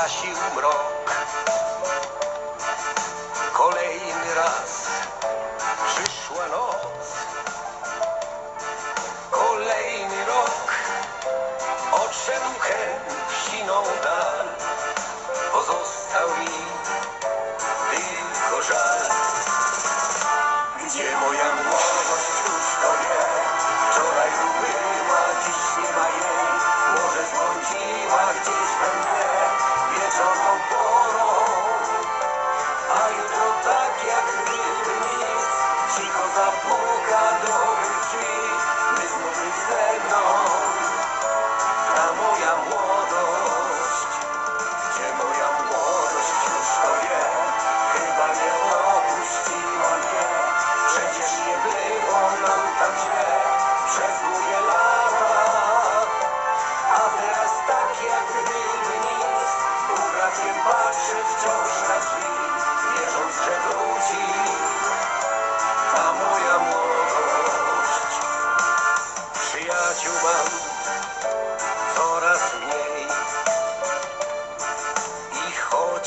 zgasił mrok. Kolejny raz przyszła noc, kolejny rok, odszedł chęt siną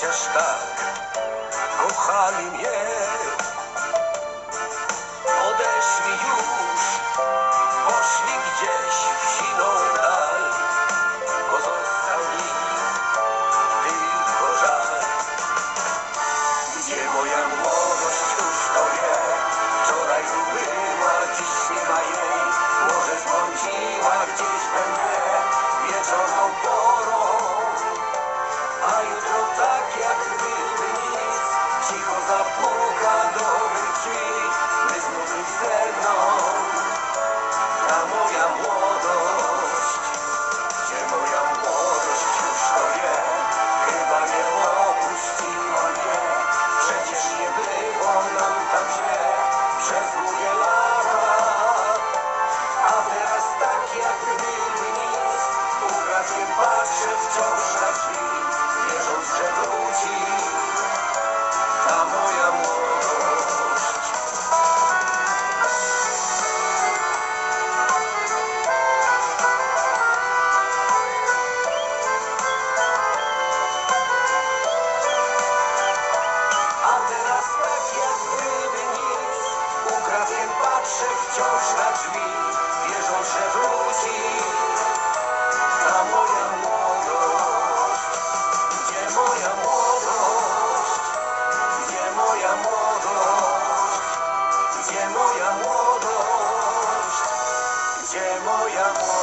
cię sztab, kochali mnie. patrzy wciąż na drzwi, wierząc, że wróci. A moja młodość, gdzie moja młodość, gdzie moja młodość, gdzie moja młodość, gdzie moja młodość.